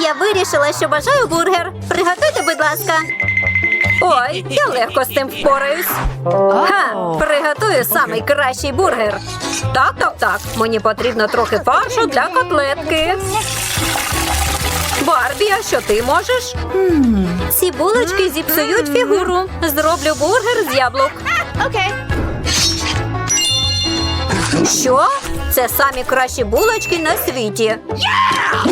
Я вирішила, що бажаю бургер. Приготуйте, будь ласка. Ой, я легко з цим впораюсь. Ха, приготую самий кращий бургер. Так, так, так. Мені потрібно трохи фаршу для котлетки. Барбі, а що ти можеш? Ці булочки зіпсують фігуру. Зроблю бургер з яблук. Okay. Що? Це самі кращі булочки на світі.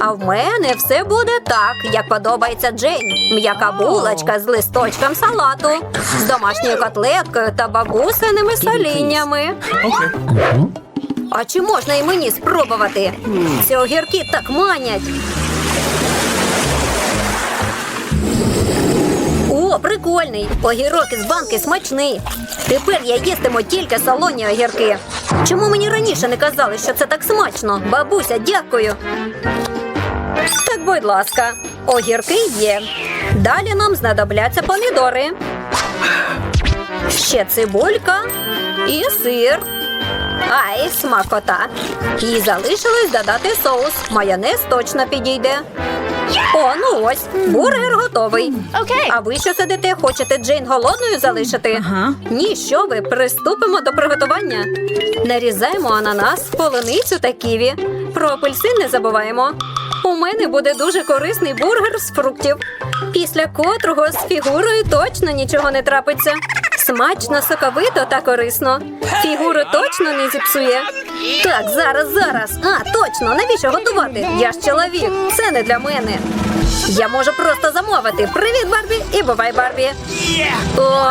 А в мене все буде так, як подобається Джейн. М'яка булочка з листочком салату, з домашньою котлеткою та бабусиними соліннями. А чи можна і мені спробувати? Ці огірки так манять. О! Огірок із банки смачний. Тепер я їстиму тільки солоні огірки. Чому мені раніше не казали, що це так смачно? Бабуся, дякую. Так, будь ласка, огірки є. Далі нам знадобляться помідори. Ще цибулька і сир. Ай, смакота. І залишилось додати соус. Майонез точно підійде. О, ну ось, бургер готовий. Окей. А ви що сидите? Хочете Джейн голодною залишити? Ага. Ні, що ви, приступимо до приготування. Нарізаємо ананас, полуницю та ківі. Про апельсин не забуваємо. У мене буде дуже корисний бургер з фруктів, після котрого з фігурою точно нічого не трапиться. Смачно, соковито та корисно. Фігуру точно не зіпсує. Так, зараз, зараз. А, точно, навіщо готувати? Я ж чоловік, це не для мене. Я можу просто замовити. Привіт, Барбі, і бувай, Барбі. О,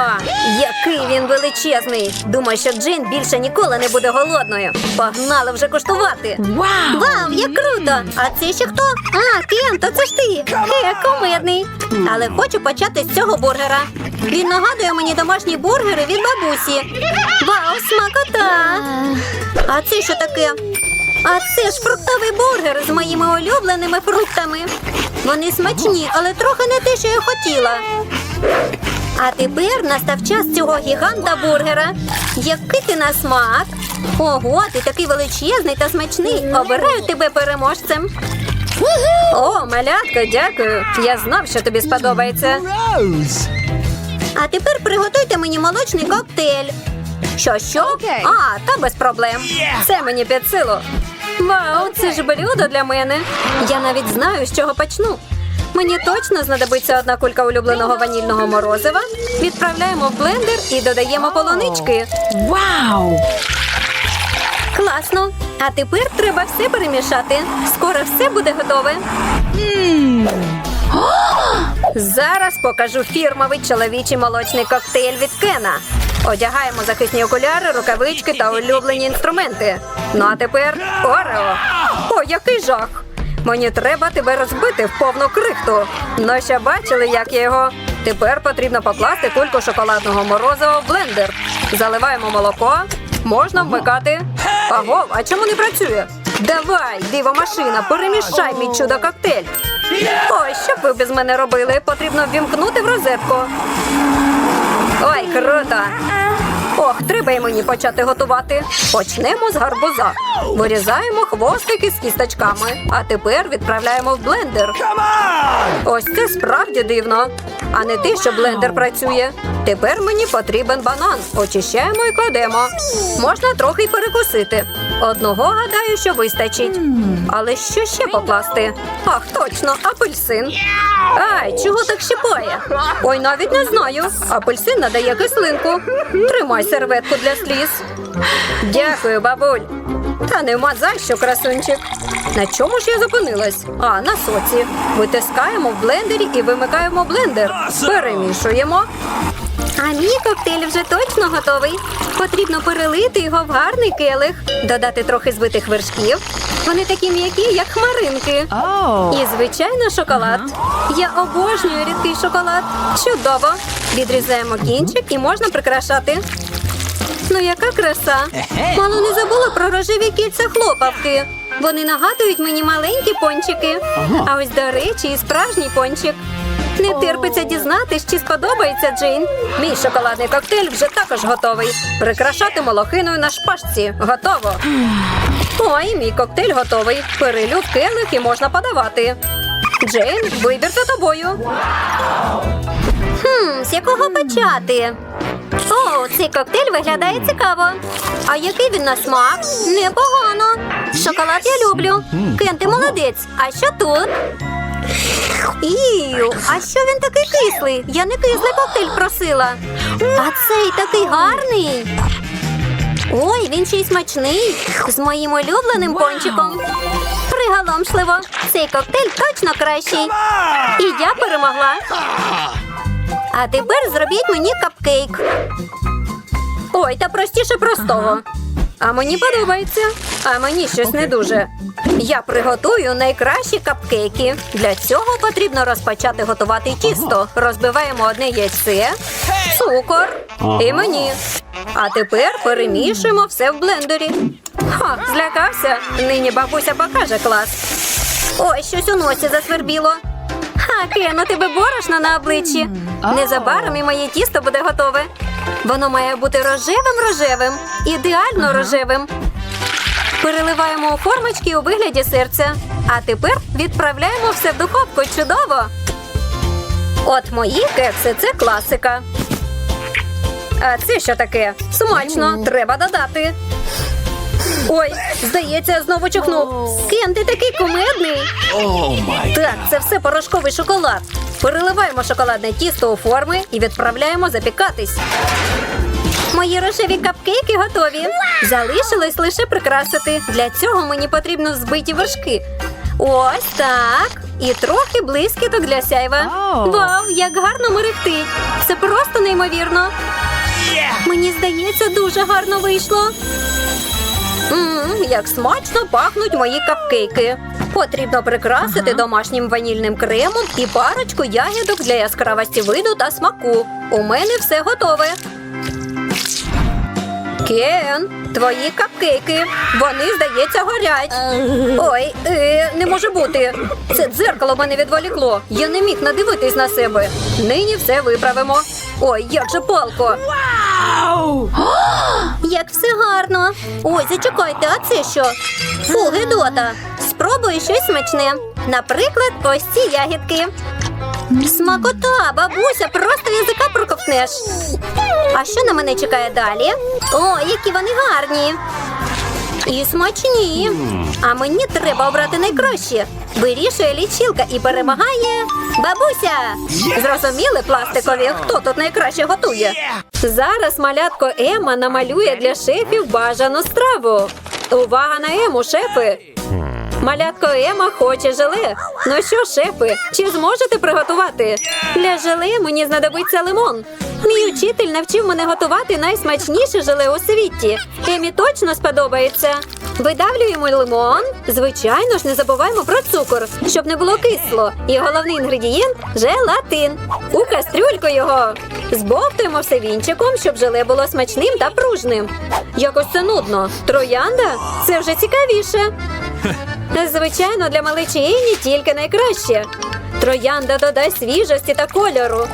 який він величезний. Думаю, що Джин більше ніколи не буде голодною. Погнали вже коштувати. Вау! Вау, як круто! А це ще хто? А, Кен, то це ж ти. Хе, кумедний. Але хочу почати з цього бургера. Він нагадує мені домашні бургери від бабусі. Вау, смакота! А це що таке? А це ж фруктовий бургер з моїми улюбленими фруктами. Вони смачні, але трохи не те, що я хотіла. А тепер настав час цього гіганта бургера. Який ти на смак? Ого, ти такий величезний та смачний. Обираю тебе переможцем. О, малятко, дякую. Я знав, що тобі сподобається. А тепер приготуйте мені молочний коктейль. Що, що? А, та без проблем. Це мені під силу. Вау, це ж блюдо для мене. Я навіть знаю, з чого почну. Мені точно знадобиться одна кулька улюбленого ванільного морозива. Відправляємо в блендер і додаємо полунички. Вау! Класно. А тепер треба все перемішати. Скоро все буде готове. Зараз покажу фірмовий чоловічий молочний коктейль від Кена. Одягаємо захисні окуляри, рукавички та улюблені інструменти. Ну а тепер Орео. О, який жах! Мені треба тебе розбити в повну крихту. Ну що бачили, як я його. Тепер потрібно покласти кульку шоколадного морозива в блендер. Заливаємо молоко. Можна вмикати. Аго, а чому не працює? Давай, дивомашина, перемішай мій чудо коктейль. Ой, що ви без мене робили? Потрібно ввімкнути в розетку. Ой, круто! Ох, треба й мені почати готувати. Почнемо з гарбуза. Вирізаємо хвостики з кісточками, а тепер відправляємо в блендер. Ось це справді дивно. А не те, що блендер працює. Тепер мені потрібен банан. Очищаємо і кладемо. Можна трохи й перекусити. Одного гадаю, що вистачить. Але що ще покласти? Ах, точно, апельсин. Ай, чого так щипає? Ой, навіть не знаю. Апельсин надає кислинку. Тримай серветку для сліз. Дякую, бабуль. Та нема за що, красунчик. На чому ж я зупинилась? А, на соці. Витискаємо в блендері і вимикаємо блендер. Перемішуємо. А мій коктейль вже точно готовий. Потрібно перелити його в гарний келих, додати трохи збитих вершків. Вони такі м'які, як хмаринки. Oh! І, звичайно, шоколад. Я обожнюю рідкий шоколад. Чудово. Відрізаємо кінчик і можна прикрашати. Ну, яка краса! Мало не забула про рожеві кільця хлопавки. Вони нагадують мені маленькі пончики. А ось, до речі, і справжній пончик. Не терпиться дізнатись, чи сподобається Джейн. Мій шоколадний коктейль вже також готовий. Прикрашати молохиною на шпажці. Готово. Ой, мій коктейль готовий. Перелю келих і можна подавати. Джейн, вибір за тобою. Хм, з якого почати? О, цей коктейль виглядає цікаво. А який він на смак? Непогано. Шоколад я люблю. Кен, ти молодець. А що тут? Ію, а що він такий кислий? Я не кислий коктейль просила. А цей такий гарний. Ой, він ще й смачний. З моїм улюбленим пончиком. Приголомшливо. Цей коктейль точно кращий. І я перемогла. А тепер зробіть мені капкейк. Ой, та простіше простого. А мені подобається, а мені щось не дуже. Я приготую найкращі капкейки. Для цього потрібно розпочати готувати тісто. Розбиваємо одне яйце, цукор і мені. А тепер перемішуємо все в блендері. Ха, злякався. Нині бабуся покаже клас. Ой, щось у носі засвербіло. Ха, Кен, тебе борошно на обличчі. Незабаром і моє тісто буде готове. Воно має бути рожевим-рожевим, ідеально рожевим. Переливаємо у формочки у вигляді серця. А тепер відправляємо все в духовку. Чудово! От мої кекси це класика. А це що таке? Смачно, треба додати. Ой, здається, я знову чухнув. Кен, ти такий кумедний. Так, це все порошковий шоколад. Переливаємо шоколадне тісто у форми і відправляємо запікатись. Мої рожеві капкейки готові. Залишилось лише прикрасити. Для цього мені потрібно взбиті вершки. Ось так. І трохи блискіток для сяйва. Вау. Вау, як гарно мерехтить. Це просто неймовірно. Мені здається, дуже гарно вийшло. Як смачно пахнуть мої капкейки. Потрібно прикрасити домашнім ванільним кремом і парочку ягідок для яскравості виду та смаку. У мене все готове. Кен, твої капкейки. Вони, здається, горять. Ой, е, не може бути. Це дзеркало мене відволікло. Я не міг надивитись на себе. Нині все виправимо. Ой, як же палко. Вау! Як все гарно. Ой, зачекайте, а це що? Фу, гидота. Спробую щось смачне. Наприклад, ось ці ягідки. Смакота, бабуся, просто язика проковтнеш. А що на мене чекає далі? О, які вони гарні. І смачні. А мені треба обрати найкраще. Вирішує лічилка і перемагає бабуся. Зрозуміли пластикові, хто тут найкраще готує? Зараз малятко Ема намалює для шефів бажану страву. Увага на Ему, шефи! Малятко Ема хоче желе. Ну що, шефи, чи зможете приготувати? Для желе мені знадобиться лимон. Мій учитель навчив мене готувати найсмачніше желе у світі. Емі точно сподобається. Видавлюємо лимон. Звичайно ж, не забуваємо про цукор, щоб не було кисло. І головний інгредієнт желатин. У кастрюльку його. Збовтуємо все вінчиком, щоб желе було смачним та пружним. Якось це нудно. Троянда це вже цікавіше. Звичайно, для малечі Ені тільки найкраще. Троянда додасть свіжості та кольору.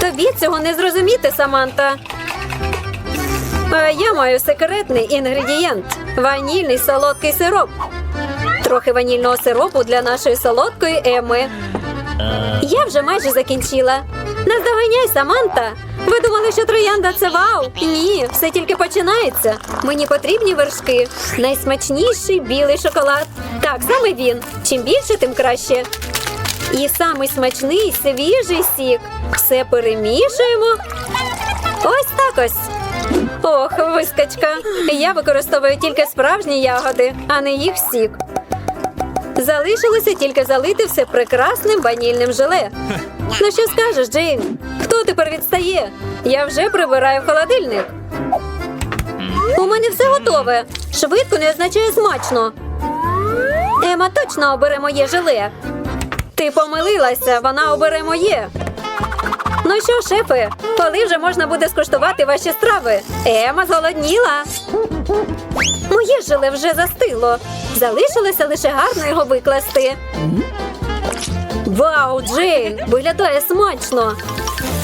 Тобі цього не зрозуміти, Саманта. Я маю секретний інгредієнт ванільний солодкий сироп. Трохи ванільного сиропу для нашої солодкої Еми. Я вже майже закінчила. Наздоганяй, Саманта. Ви думали, що троянда це вау? Ні, все тільки починається. Мені потрібні вершки. Найсмачніший білий шоколад. Так, саме він. Чим більше, тим краще. І самий смачний свіжий сік. Все перемішуємо. Ось так ось. Ох, вискочка. Я використовую тільки справжні ягоди, а не їх сік. Залишилося тільки залити все прекрасним ванільним желе. Ну що скажеш, Джейн? Хто тепер відстає? Я вже прибираю в холодильник. У мене все готове. Швидко не означає смачно. Ема точно обере моє желе. Ти помилилася, вона обере моє. Ну що, шефи, коли вже можна буде скуштувати ваші страви? Ема зголодніла. Моє желе вже застило. Залишилося лише гарно його викласти. Вау, Джейн! Виглядає смачно.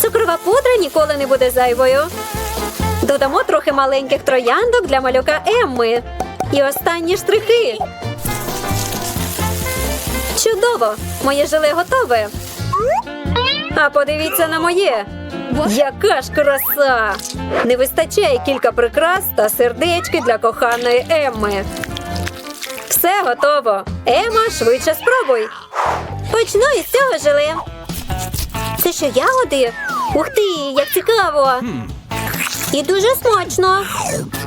Цукрова пудра ніколи не буде зайвою. Додамо трохи маленьких трояндок для малюка Емми. І останні штрихи. Чудово! моє желе готове. А подивіться на моє. Яка ж краса! Не вистачає кілька прикрас та сердечки для коханої Емми. Все готово. Ема, швидше спробуй. Почну із цього желе. Це що, ягоди? Ух ти, як цікаво! І дуже смачно.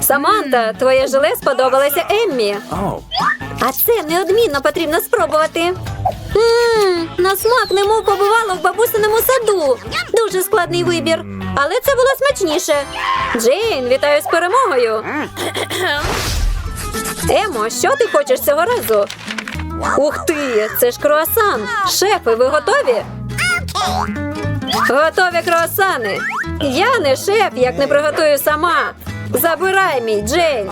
Саманта, твоє желе сподобалося Еммі. А це неодмінно потрібно спробувати. Ммм, на смак немов побувало в бабусиному саду. Дуже складний вибір, але це було смачніше. Джейн, вітаю з перемогою. Емо, що ти хочеш цього разу? Ух ти, це ж круасан. Шефи, ви готові? Готові круасани. Я не шеф, як не приготую сама. Забирай мій Джейн.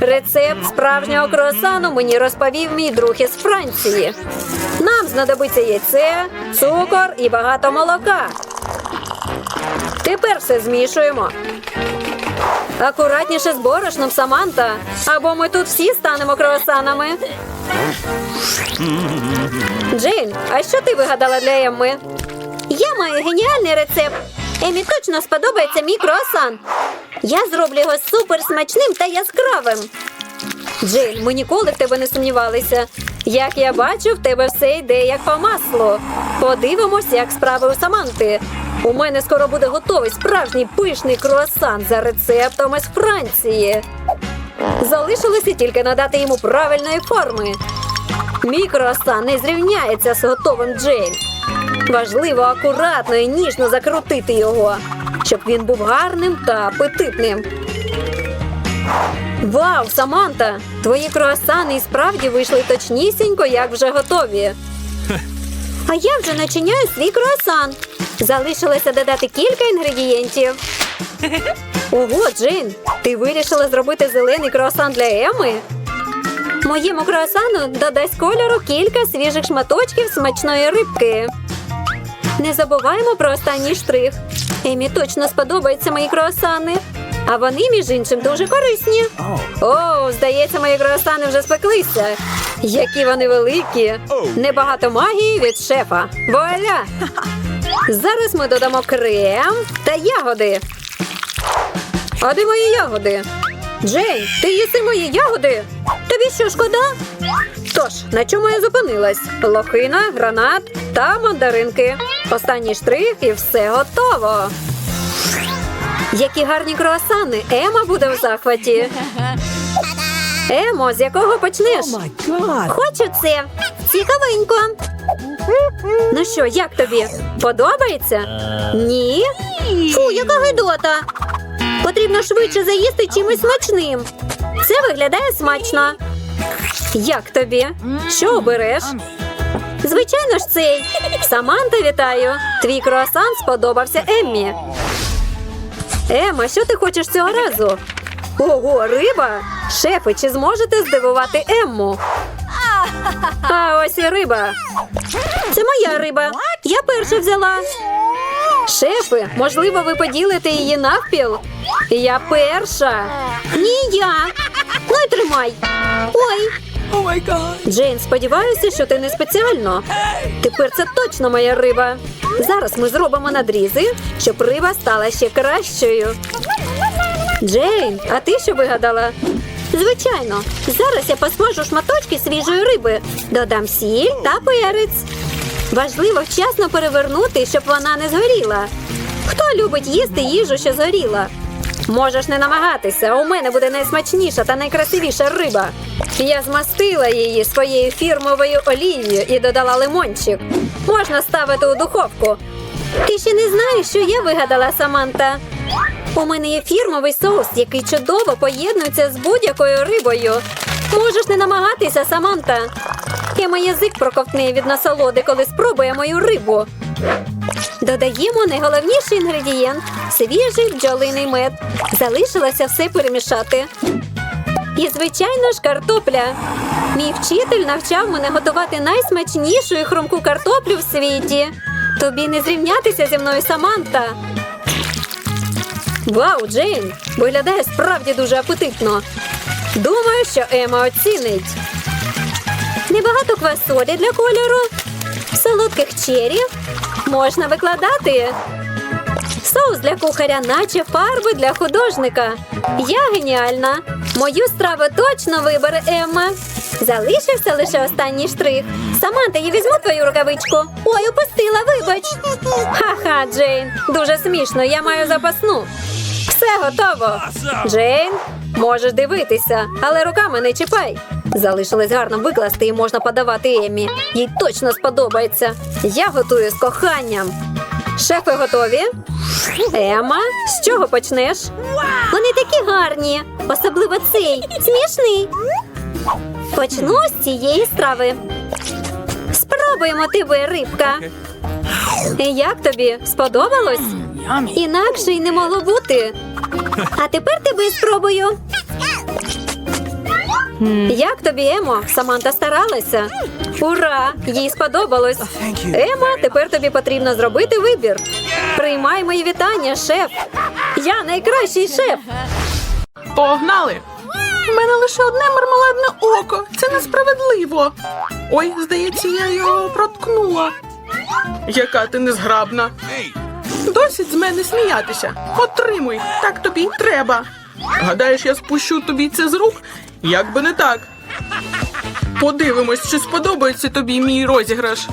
Рецепт справжнього круасану мені розповів мій друг із Франції. Нам знадобиться яйце, цукор і багато молока. Тепер все змішуємо. Акуратніше з борошном, Саманта, або ми тут всі станемо круасанами. Джейн, а що ти вигадала для Емми? Я маю геніальний рецепт. Емі точно сподобається мій круасан. Я зроблю його супер смачним та яскравим. Джейн, ми ніколи в тебе не сумнівалися. Як я бачу, в тебе все йде як по маслу. Подивимось, як справи у Саманти. У мене скоро буде готовий справжній пишний круасан за рецептом із Франції. Залишилося тільки надати йому правильної форми. Мій круасан не зрівняється з готовим Джейн. Важливо акуратно і ніжно закрутити його, щоб він був гарним та апетитним. Вау, Саманта! Твої круасани і справді вийшли точнісінько, як вже готові. А я вже начиняю свій круасан. Залишилося додати кілька інгредієнтів. Ого, Джейн, ти вирішила зробити зелений круасан для Еми? Моєму круасану додасть кольору кілька свіжих шматочків смачної рибки. Не забуваємо про останній штрих. Емі точно сподобаються мої круасани. А вони, між іншим, дуже корисні. О, здається, мої круасани вже спеклися. Які вони великі. Небагато магії від шефа. Вуаля! Зараз ми додамо крем та ягоди. А де мої ягоди? Джейн, ти їси мої ягоди? Тобі що шкода? Тож, на чому я зупинилась? Лохина, гранат та мандаринки. Останній штрих і все готово. Які гарні круасани! Ема буде в захваті. Емо, з якого почнеш? Oh. Хочу це. Цікавенько. Ну що, як тобі? Подобається? Ні? Фу, яка гидота. Потрібно швидше заїсти чимось смачним. Це виглядає смачно. Як тобі? Що обереш? Звичайно ж, цей. Саманта, вітаю. Твій круасан сподобався Еммі. Ема, що ти хочеш цього разу? Ого, риба! Шефи, чи зможете здивувати Емму? А ось і риба. Це моя риба. Я перша взяла. Шефи, можливо, ви поділите її навпіл? Я перша. Ні, я. Ну й тримай. Ой. Джейн, сподіваюся, що ти не спеціально. Тепер це точно моя риба. Зараз ми зробимо надрізи, щоб риба стала ще кращою. Джейн, а ти що вигадала? Звичайно, зараз я посмажу шматочки свіжої риби, додам сіль та перець. Важливо вчасно перевернути, щоб вона не згоріла. Хто любить їсти їжу, що згоріла? Можеш не намагатися, у мене буде найсмачніша та найкрасивіша риба. Я змастила її своєю фірмовою олією і додала лимончик. Можна ставити у духовку. Ти ще не знаєш, що я вигадала, Саманта. У мене є фірмовий соус, який чудово поєднується з будь-якою рибою. Можеш не намагатися, Саманта. Я мій язик проковтне від насолоди, коли спробує мою рибу. Додаємо найголовніший інгредієнт свіжий бджолиний мед. Залишилося все перемішати. І, звичайно ж, картопля. Мій вчитель навчав мене готувати найсмачнішу і хрумку картоплю в світі. Тобі не зрівнятися зі мною, Саманта. Вау, Джейн! Виглядає справді дуже апетитно. Думаю, що Ема оцінить. Небагато квасолі для кольору. Солодких черів можна викладати. Соус для кухаря, наче фарби для художника. Я геніальна. Мою страву точно вибере Емма. Залишився лише останній штрих. Саманта, я візьму твою рукавичку. Ой, упустила, вибач. Ха-ха, Джейн. Дуже смішно, я маю запасну. Все готово. Джейн, можеш дивитися, але руками не чіпай. Залишилось гарно викласти і можна подавати Еммі. Їй точно сподобається. Я готую з коханням. Шефи готові? Ема, з чого почнеш? Вони такі гарні, особливо цей смішний. Почну з цієї страви. Спробуємо тебе, рибка. Як тобі? Сподобалось? Інакше й не могло бути. А тепер тебе спробую. Як тобі, Емо? Саманта старалася. Ура! Їй сподобалось. Ема, тепер тобі потрібно зробити вибір. Приймай мої вітання, шеф. Я найкращий шеф. Погнали! У мене лише одне мармеладне око. Це несправедливо. Ой, здається, я його проткнула. Яка ти незграбна. Досить з мене сміятися. Отримуй, так тобі й треба. Гадаєш, я спущу тобі це з рук? Як би не так. Подивимось, чи сподобається тобі мій розіграш.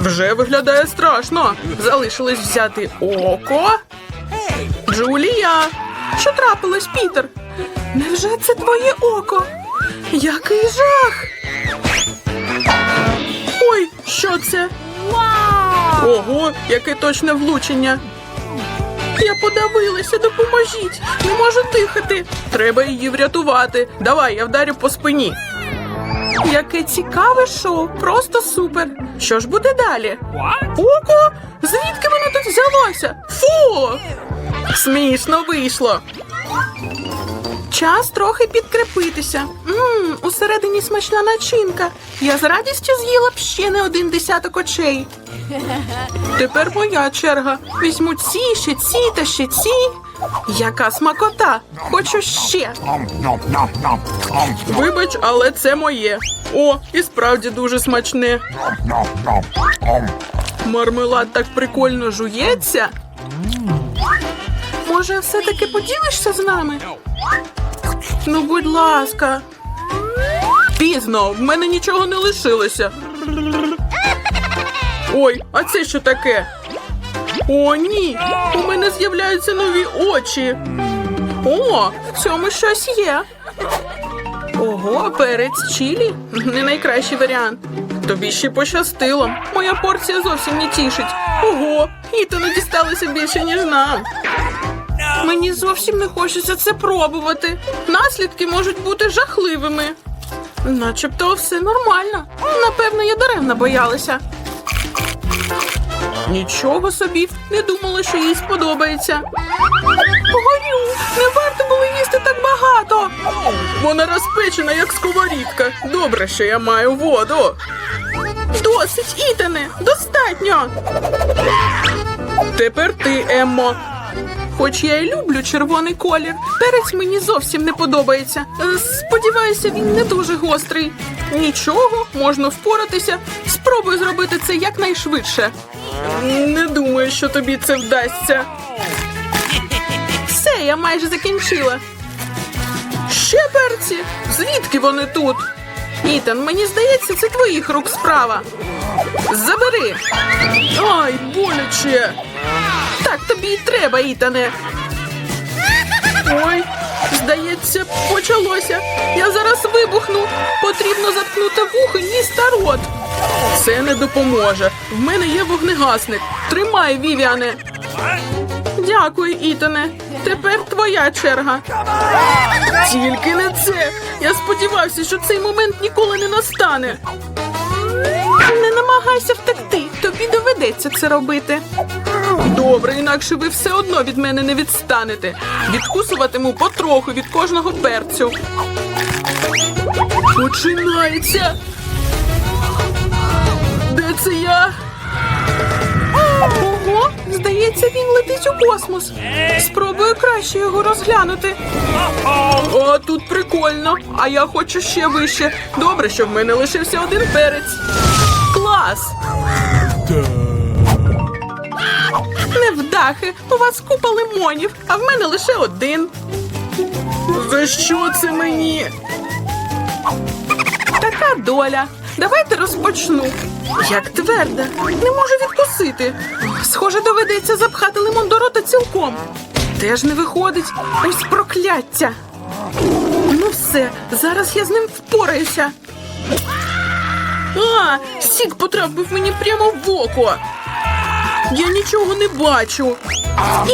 Вже виглядає страшно. Залишилось взяти око. Джулія, що трапилось, Пітер? Невже це твоє око? Який жах! Ой, що це? Ого, яке точне влучення. Я подавилася, допоможіть. Не можу дихати. Треба її врятувати. Давай, я вдарю по спині. Яке цікаве шоу, просто супер. Що ж буде далі? Око? Звідки воно тут взялося? Фу! Смішно вийшло. Час трохи підкрепитися. Мм, усередині смачна начинка. Я з радістю з'їла б ще не один десяток очей. Тепер моя черга. Візьму ці, ще ці та ще ці. Яка смакота! Хочу ще. Вибач, але це моє. О, і справді дуже смачне. Мармелад так прикольно жується. Може, все-таки поділишся з нами? Ну, будь ласка. Пізно, в мене нічого не лишилося. Ой, а це що таке? О, ні! У мене з'являються нові очі. О, в цьому щось є. Ого, перець чилі? Не найкращий варіант. Тобі ще пощастило. Моя порція зовсім не тішить. Ого, і то дісталося більше, ніж нам. Мені зовсім не хочеться це пробувати. Наслідки можуть бути жахливими. Начебто все нормально. Напевно, я даремно боялася. Нічого собі, не думала, що їй сподобається. Горю, не варто було їсти так багато. Вона розпечена, як сковорідка. Добре, що я маю воду. Досить, Ітане, достатньо. Тепер ти, Еммо. Хоч я і люблю червоний колір, перець мені зовсім не подобається. Е, Сподіваюся, він не дуже гострий. Нічого, можна впоратися. Спробую зробити це якнайшвидше. Не думаю, що тобі це вдасться. Все, я майже закінчила. Ще перці? Звідки вони тут? Ітан, мені здається, це твоїх рук справа. Забери. Ай, боляче. Так тобі і треба, Ітане. Ой, здається, почалося. Я зараз вибухну. Потрібно заткнути вухо, ніс та рот. Це не допоможе. В мене є вогнегасник. Тримай, Вівіане. Дякую, Ітане. Тепер твоя черга. Тільки не це. Я сподівався, що цей момент ніколи не настане. Не намагайся втекти, тобі доведеться це робити. Добре, інакше ви все одно від мене не відстанете. Відкусуватиму потроху від кожного перцю. Починається. Це я? Ого, здається, він летить у космос. Спробую краще його розглянути. О, тут прикольно. А я хочу ще вище. Добре, що в мене лишився один перець. Клас! Невдахи, у вас купа лимонів, а в мене лише один. За що це мені? Така доля. Давайте розпочну. Як тверда, не можу відкусити. Схоже, доведеться запхати лимон до рота цілком. Теж не виходить. Ось прокляття. Ну все, зараз я з ним впораюся. А, сік потрапив мені прямо в око. Я нічого не бачу.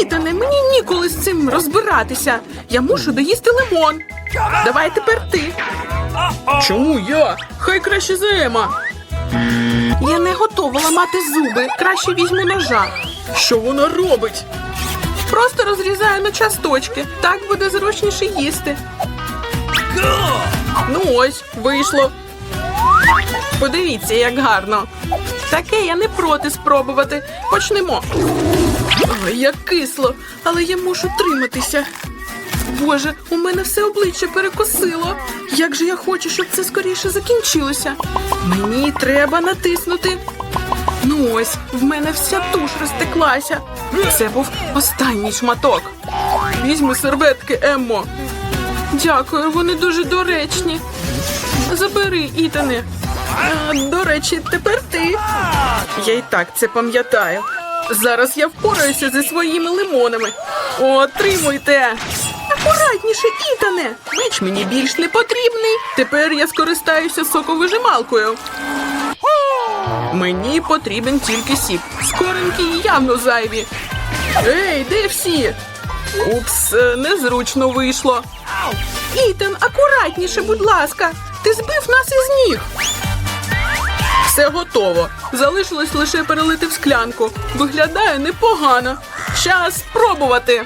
Ітане, мені ніколи з цим розбиратися. Я мушу доїсти лимон. Давай тепер ти. Чому я? Хай краще за Ема. Я не готова ламати зуби. Краще візьму ножа. Що вона робить? Просто розрізаю на часточки. Так буде зручніше їсти. Ну ось, вийшло. Подивіться, як гарно. Таке я не проти спробувати. Почнемо. Ой, як кисло, але я мушу триматися. Боже, у мене все обличчя перекосило. Як же я хочу, щоб це скоріше закінчилося. Мені треба натиснути. Ну ось, в мене вся туш розтеклася. Це був останній шматок. Візьми серветки, Еммо. Дякую, вони дуже доречні. Забери, Ітане. До речі, тепер ти. Я і так це пам'ятаю. Зараз я впораюся зі своїми лимонами. Отримуйте! Акуратніше, Ітане! Меч мені більш не потрібний. Тепер я скористаюся соковижималкою. Мені потрібен тільки сік. Скоринки явно зайві. Ей, де всі? Упс, е, незручно вийшло. Ітан, акуратніше, будь ласка. Ти збив нас із ніг. Все готово. Залишилось лише перелити в склянку. Виглядає непогано. Час спробувати.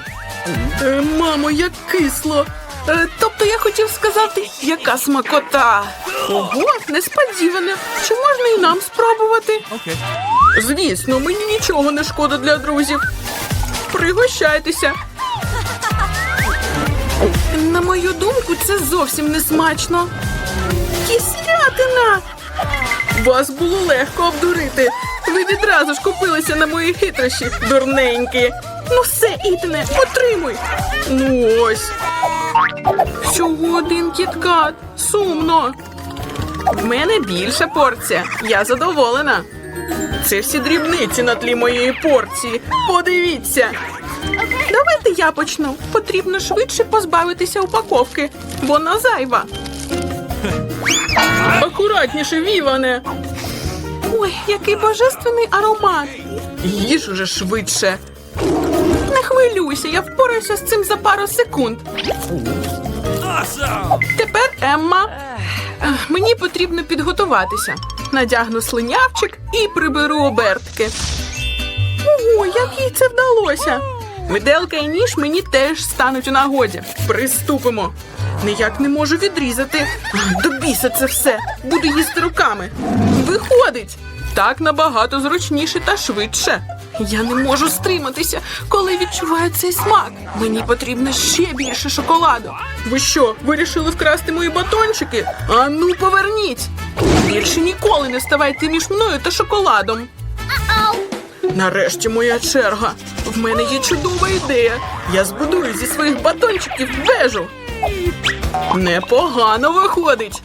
Е, мамо, як кисло. Е, тобто я хотів сказати, яка смакота. Ого, несподіване. Чи можна і нам спробувати? Звісно, мені нічого не шкода для друзів. Пригощайтеся. На мою думку, це зовсім не смачно. Кислятина! Вас було легко обдурити. Ви відразу ж купилися на мої хитрощі, дурненькі. Ну все, Ітане, отримуй. Ну ось. Всього один кіткат. Сумно. В мене більша порція. Я задоволена. Це всі дрібниці на тлі моєї порції. Подивіться. Давайте я почну. Потрібно швидше позбавитися упаковки. Вона зайва. Акуратніше, Віване. Ой, який божественний аромат. Їж уже швидше. Хвилюйся, я впораюся з цим за пару секунд. Тепер Емма. Мені потрібно підготуватися. Надягну слинявчик і приберу обертки. Ого, як їй це вдалося? Виделка і ніж мені теж стануть у нагоді. Приступимо. Ніяк не можу відрізати. До біса це все. Буду їсти руками. Виходить. Так набагато зручніше та швидше. Я не можу стриматися, коли відчуваю цей смак. Мені потрібно ще більше шоколаду. Ви що, вирішили вкрасти мої батончики? А ну поверніть! Більше ніколи не ставайте між мною та шоколадом. Нарешті моя черга. В мене є чудова ідея. Я збудую зі своїх батончиків вежу. Непогано виходить.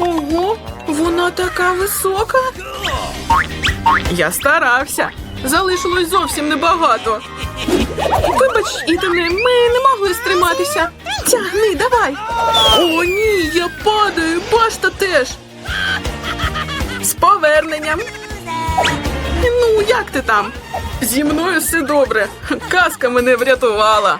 Ого, вона така висока. Я старався. Залишилось зовсім небагато. Вибач, Ітане, ми не могли стриматися. Тягни, давай. О, ні, я падаю, башта теж. З поверненням. Ну, як ти там? Зі мною все добре. Казка мене врятувала.